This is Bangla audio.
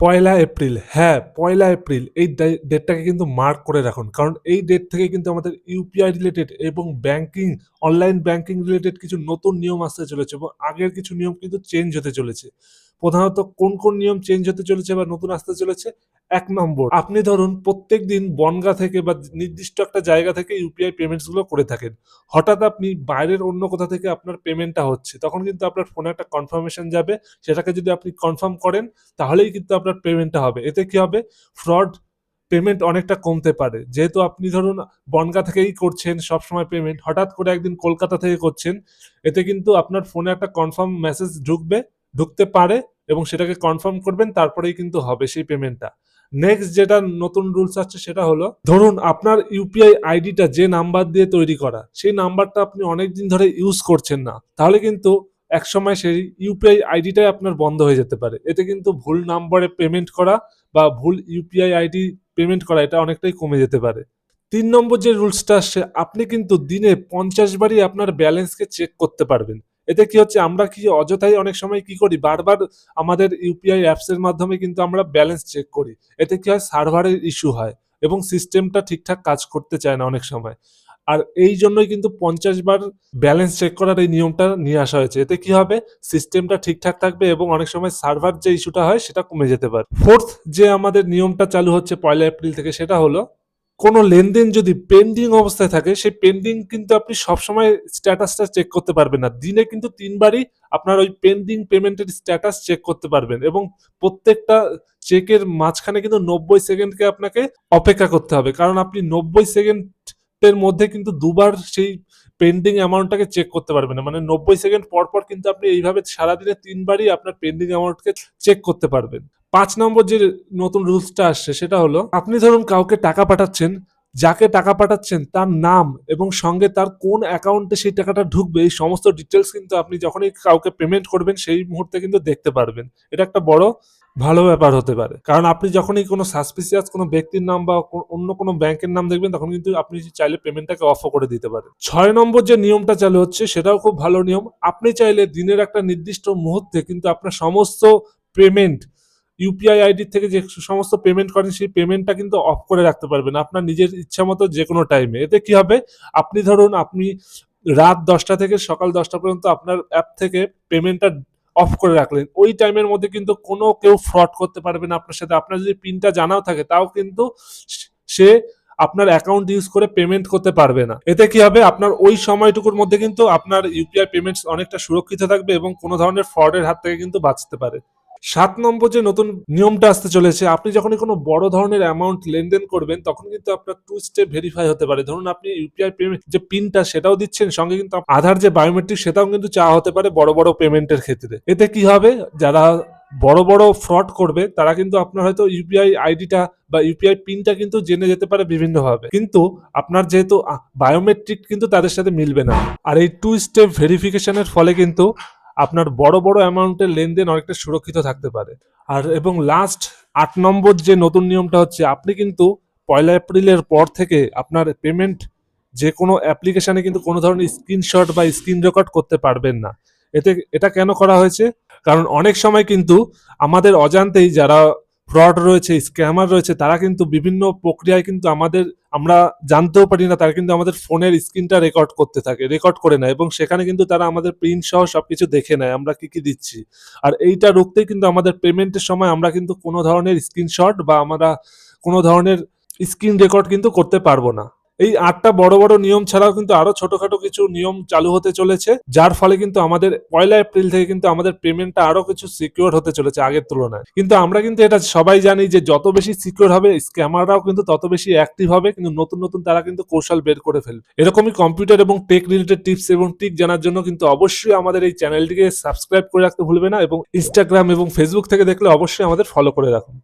পয়লা এপ্রিল হ্যাঁ, পয়লা এপ্রিল এই ডেটটাকে কিন্তু মার্ক করে রাখুন। কারণ এই ডেট থেকে কিন্তু আমাদের ইউপিআই রিলেটেড এবং ব্যাংকিং, অনলাইন ব্যাংকিং রিলেটেড কিছু নতুন নিয়ম আসতে চলেছে এবং আগের কিছু নিয়ম কিন্তু চেঞ্জ হতে চলেছে। প্রধানত কোন, কোন নিয়ম চেঞ্জ হতে চলেছে বা নতুন আসতে চলেছে? ১ নম্বর আপনি ধরুন প্রত্যেকদিন বনগাঁ থেকে বা নির্দিষ্ট একটা জায়গা থেকে ইউপিআই পেমেন্টসগুলো করে থাকেন। হঠাৎ আপনি বাইরের অন্য কোথা থেকে আপনার পেমেন্টটা হচ্ছে। তখন কিন্তু আপনার ফোনে একটা কনফার্মেশন যাবে। সেটাকে যদি আপনি কনফার্ম করেন তাহলেই কিন্তু আপনার পেমেন্টটা হবে। এতে কি হবে? ফ্রড পেমেন্ট অনেকটা কমতে পারে। যেহেতু আপনি ধরুন বনগাঁ থেকেই করছেন সবসময় পেমেন্ট, হঠাৎ করে একদিন কলকাতা থেকে করছেন। এতে কিন্তু আপনার ফোনে একটা কনফার্ম মেসেজ ঢুকবে, ঢুকতে পারে এবং সেটাকে কনফার্ম করবেন তারপরেই কিন্তু হবে সেই পেমেন্টটা। নেক্সট যেটা নতুন রুলস আসছে সেটা হলো ধরুন আপনার ইউপিআই আইডিটা যে নাম্বার দিয়ে তৈরি করা, সেই নাম্বারটা আপনি অনেকদিন ধরে ইউজ করছেন না। তাহলে কিন্তু এক সময় সেই ইউপিআই আইডিটাই আপনার বন্ধ হয়ে যেতে পারে। এতে কিন্তু ভুল নাম্বারে পেমেন্ট করা বা ভুল ইউপিআই আইডি পেমেন্ট করা এটা অনেকটাই কমে যেতে পারে। তিন নম্বর যে রুলসটা আসছে আপনি কিন্তু দিনে ৫০ বারই আপনার ব্যালেন্সকে চেক করতে পারবেন। এতে কি হচ্ছে, আমরা কি অযথাই অনেক সময় কি করি বারবার আমাদের ইউপিআই অ্যাপস এর মাধ্যমে কিন্তু আমরা ব্যালেন্স চেক করি। এতে কি হয় সার্ভারের ইস্যু হয় এবং সিস্টেমটা ঠিকঠাক কাজ করতে চায় না অনেক সময়। আর এই জন্যই কিন্তু ৫০ বার ব্যালেন্স চেক করার এই নিয়মটা নিয়ে আসা হয়েছে। এতে কি হবে? সিস্টেমটা ঠিকঠাক থাকবে এবং অনেক সময় সার্ভার যে ইস্যুটা হয় সেটা কমে যেতে পারে। ফোর্থ যে আমাদের নিয়মটা চালু হচ্ছে পয়লা এপ্রিল থেকে সেটা হলো কোন লেনদেন যদি পেন্ডিং অবস্থায় থাকে সেই পেন্ডিং কিন্তু আপনি সবসময় স্ট্যাটাসটা চেক করতে পারবেন না। দিনে কিন্তু তিনবারই আপনার ওই পেন্ডিং পেমেন্টের স্ট্যাটাস চেক করতে পারবেন এবং প্রত্যেকটা চেকের মাঝখানে কিন্তু ৯০ সেকেন্ডকে আপনাকে অপেক্ষা করতে হবে। কারণ আপনি ৯০ সেকেন্ডের মধ্যে কিন্তু দুবার সেই পেন্ডিং অ্যামাউন্টটাকে চেক করতে পারবেন। মানে ৯০ সেকেন্ড পর, পর কিন্তু আপনি এইভাবে সারাদিনে ৩ বারই আপনার পেন্ডিং অ্যামাউন্টকে চেক করতে পারবেন। ৫ নম্বর যে নতুন রুলসটা আসছে সেটা হলো আপনি ধরুন কাউকে টাকা পাঠাচ্ছেন, যাকে টাকা পাঠাচ্ছেন তার নাম এবং সঙ্গে তার কোন অ্যাকাউন্টে সেই টাকাটা ঢুকবে এই সমস্ত ডিটেলস কিন্তু আপনি যখনই কাউকে পেমেন্ট করবেন সেই মুহূর্তে কিন্তু দেখতে পারবেন। এটা একটা বড় ভালো ব্যাপার হতে পারে। কারণ আপনি যখনই কোনো সাসপিসিয়াস কোনো ব্যক্তির নাম বা অন্য কোনো ব্যাংকের নাম দেখবেন তখন কিন্তু আপনি চাইলে পেমেন্টটাকে অফও করে দিতে পারেন। ছয় নম্বর যে নিয়মটা চালু হচ্ছে সেটাও খুব ভালো নিয়ম। আপনি চাইলে দিনের একটা নির্দিষ্ট মুহূর্তে কিন্তু আপনার সমস্ত পেমেন্ট ইউপিআই আইডি থেকে যে সমস্ত পেমেন্ট করেন, সেই পেমেন্টটা কিন্তু অফ করে রাখতে পারবেন আপনার নিজের ইচ্ছা মতো যে কোনো টাইমে। এতে কি হবে? আপনি ধরুন, আপনি রাত ১০টা থেকে সকাল ১০টা পর্যন্ত আপনার অ্যাপ থেকে পেমেন্টটা অফ করে রাখলেন। ওই টাইমের মধ্যে কিন্তু কোনো কেউ ফ্রড করতে পারবে না আপনার সাথে। আপনার যদি পিনটা জানাও থাকে, তাও কিন্তু সে আপনার অ্যাকাউন্ট ইউজ করে পেমেন্ট করতে পারবে না। এতে কি হবে? আপনার ওই সময়টুকুর মধ্যে কিন্তু আপনার ইউপিআই পেমেন্টস অনেকটা সুরক্ষিত থাকবে এবং কোনো ধরনের ফ্রডের হাত থেকে কিন্তু বাঁচতে পারে। ৭ নম্বর যে নতুন নিয়মটা আসতে চলেছে আপনি যখনই কোনো বড় ধরনের অ্যামাউন্ট লেনদেন করবেন তখন কিন্তু আপনার টু স্টেপ ভেরিফাই হতে পারে। ধরুন আপনি ইউপিআই পেমেন্ট যে পিনটা সেটাও দিচ্ছেন সঙ্গে কিন্তু আধার যে বায়োমেট্রিক সেটাও কিন্তু চাওয়া হতে পারে বড়, বড় পেমেন্টের ক্ষেত্রে। এতে কি হবে? যারা বড়, বড় ফ্রড করবে তারা কিন্তু আপনার হয়তো ইউপিআই আইডিটা বা ইউপিআই পিনটা কিন্তু জেনে যেতে পারে বিভিন্নভাবে। কিন্তু আপনার যেহেতু বায়োমেট্রিক কিন্তু তাদের সাথে মিলবে না। আর এই টু স্টেপ ভেরিফিকেশন এর ফলে কিন্তু আপনার বড়, বড় অ্যামাউন্টের লেনদেন অনেকটা সুরক্ষিত থাকতে পারে। আর এবং লাস্ট আট নম্বর যে নতুন নিয়মটা হচ্ছে আপনি কিন্তু পয়লা এপ্রিলের পর থেকে আপনার পেমেন্ট যে কোনো অ্যাপ্লিকেশনে কিন্তু কোনো ধরনের স্ক্রিনশট বা স্ক্রিন রেকর্ড করতে পারবেন না। এতে এটা কেন করা হয়েছে? কারণ অনেক সময় কিন্তু আমাদের অজান্তেই যারা ফ্রড রয়েছে, স্ক্যামার রয়েছে তারা কিন্তু বিভিন্ন প্রক্রিয়ায় কিন্তু আমাদের আমরা জানতেও পারি না তারা কিন্তু আমাদের ফোনের স্ক্রিনটা রেকর্ড করতে থাকে, রেকর্ড করে নেয় এবং সেখানে কিন্তু তারা আমাদের প্রিন্ট সহ সবকিছু দেখে নেয় আমরা কি, কি দিচ্ছি। আর এইটা রুখতে কিন্তু আমাদের পেমেন্টের সময় আমরা কিন্তু কোনো ধরনের স্ক্রিনশট বা আমরা কোনো ধরনের স্ক্রিন রেকর্ড কিন্তু করতে পারব না। এই আটটা বড়, বড় নিয়ম ছাড়াও কিন্তু আরও ছোটখাটো কিছু নিয়ম চালু হতে চলেছে। যার ফলে কিন্তু আমাদের পয়লা এপ্রিল থেকে কিন্তু আমাদের পেমেন্টটা আরও কিছু সিকিউর হতে চলেছে আগের তুলনায়। কিন্তু আমরা কিন্তু এটা সবাই জানি যে যত বেশি সিকিউর হবে স্ক্যামাররাও কিন্তু তত বেশি অ্যাক্টিভ হবে কিন্তু নতুন, নতুন তারা কিন্তু কৌশল বের করে ফেলবে। এরকমই কম্পিউটার এবং টেক রিলেটেড টিপস এবং ট্রিক জানার জন্য কিন্তু অবশ্যই আমাদের এই চ্যানেলটিকে সাবস্ক্রাইব করে রাখতে ভুলবে না এবং ইনস্টাগ্রাম এবং ফেসবুক থেকে দেখলে অবশ্যই আমাদের ফলো করে রাখুন।